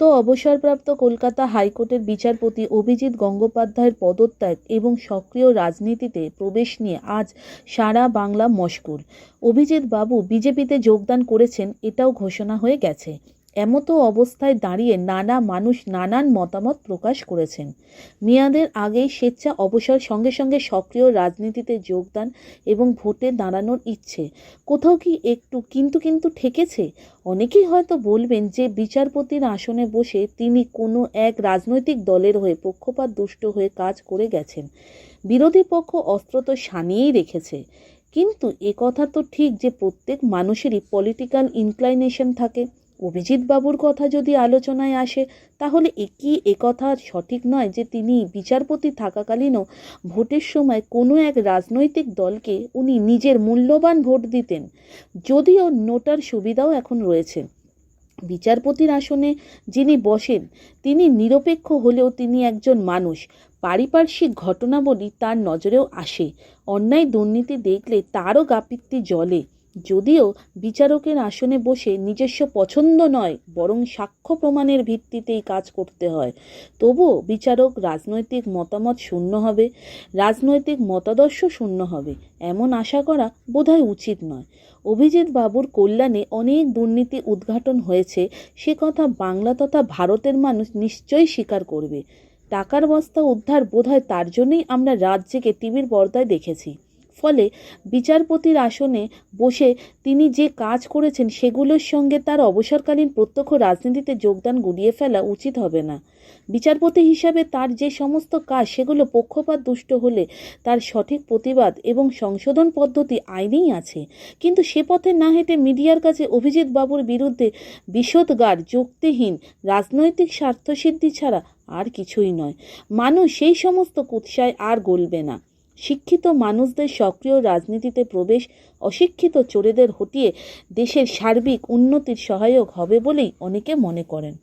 তো অবসরপ্রাপ্ত কলকাতা হাইকোর্টের বিচারপতি অভিজিৎ গঙ্গোপাধ্যায়ের পদত্যাগ এবং সক্রিয় রাজনীতিতে প্রবেশ নিয়ে আজ সারা বাংলা মশগুল। অভিজিৎ বাবু বিজেপিতে যোগদান করেছেন, এটাও ঘোষণা হয়ে গেছে। এমতো অবস্থায় দাঁড়িয়ে নানা মানুষ নানান মতামত প্রকাশ করেছেন। মেয়াদের আগেই স্বেচ্ছা অবসর, সঙ্গে সঙ্গে সক্রিয় রাজনীতিতে যোগদান এবং ভোটে দাঁড়ানোর ইচ্ছে। কোথাও কি একটু কিন্তু কিন্তু ঠেকেছে? অনেকেই হয়তো বলবেন যে বিচারপতির আসনে বসে তিনি কোনো এক রাজনৈতিক দলের হয়ে পক্ষপাত দুষ্ট হয়ে কাজ করে গেছেন। বিরোধী পক্ষ অস্ত্র তো সানিয়েই রেখেছে। কিন্তু এ কথা তো ঠিক যে প্রত্যেক মানুষেরই পলিটিক্যাল ইনক্লাইনেশন থাকে। অভিজিৎ বাবুর কথা যদি আলোচনায় আসে, তাহলে এ কি একথা সঠিক নয় যে তিনি বিচারপতি থাকাকালীনও ভোটের সময় কোনো এক রাজনৈতিক দলকে উনি নিজের মূল্যবান ভোট দিতেন, যদিও নোটার সুবিধাও এখন রয়েছে। বিচারপতির আসনে যিনি বসেন, তিনি নিরপেক্ষ হলেও তিনি একজন মানুষ, পারিপার্শ্বিক ঘটনাবলী তার নজরেও আসে। অন্যায় দুর্নীতি দেখলে তারও গাপিত্তি জ্বলে। যদিও বিচারকের আসনে বসে নিজস্ব পছন্দ নয়, বরং সাক্ষ্য প্রমাণের ভিত্তিতেই কাজ করতে হয়। তবুও বিচারক রাজনৈতিক মতামত শূন্য হবে, রাজনৈতিক মতাদর্শ শূন্য হবে, এমন আশা করা বোধহয় উচিত নয়। অভিজিৎ বাবুর কল্যাণে অনেক দুর্নীতি উদ্ঘাটন হয়েছে, সে কথা বাংলা তথা ভারতের মানুষ নিশ্চয়ই স্বীকার করবে। টাকার বস্তা উদ্ধার বোধহয় তার জন্যই আমরা রাত জেগে টিভির পর্দায় দেখেছি। ফলে বিচারপতির আসনে বসে তিনি যে কাজ করেছেন সেগুলোর সঙ্গে তার অবসরকালীন প্রত্যক্ষ রাজনীতিতে যোগদান গুলিয়ে ফেলা উচিত হবে না। বিচারপতি হিসাবে তার যে সমস্ত কাজ সেগুলো পক্ষপাত দুষ্ট হলে তার সঠিক প্রতিবাদ এবং সংশোধন পদ্ধতি আইনেই আছে। কিন্তু সে পথে না হেঁটে মিডিয়ার কাছে অভিজিৎ বাবুর বিরুদ্ধে বিশদগার, যুক্তিহীন, রাজনৈতিক স্বার্থসিদ্ধি ছাড়া আর কিছুই নয়। মানুষ সেই সমস্ত কুৎসায় আর গলবে না। শিক্ষিত মানুষদের সক্রিয় রাজনীতিতে প্রবেশ, অশিক্ষিত চোরেদের হটিয়ে দেশের সার্বিক উন্নতির সহায়ক হবে বলেই অনেকে মনে করেন।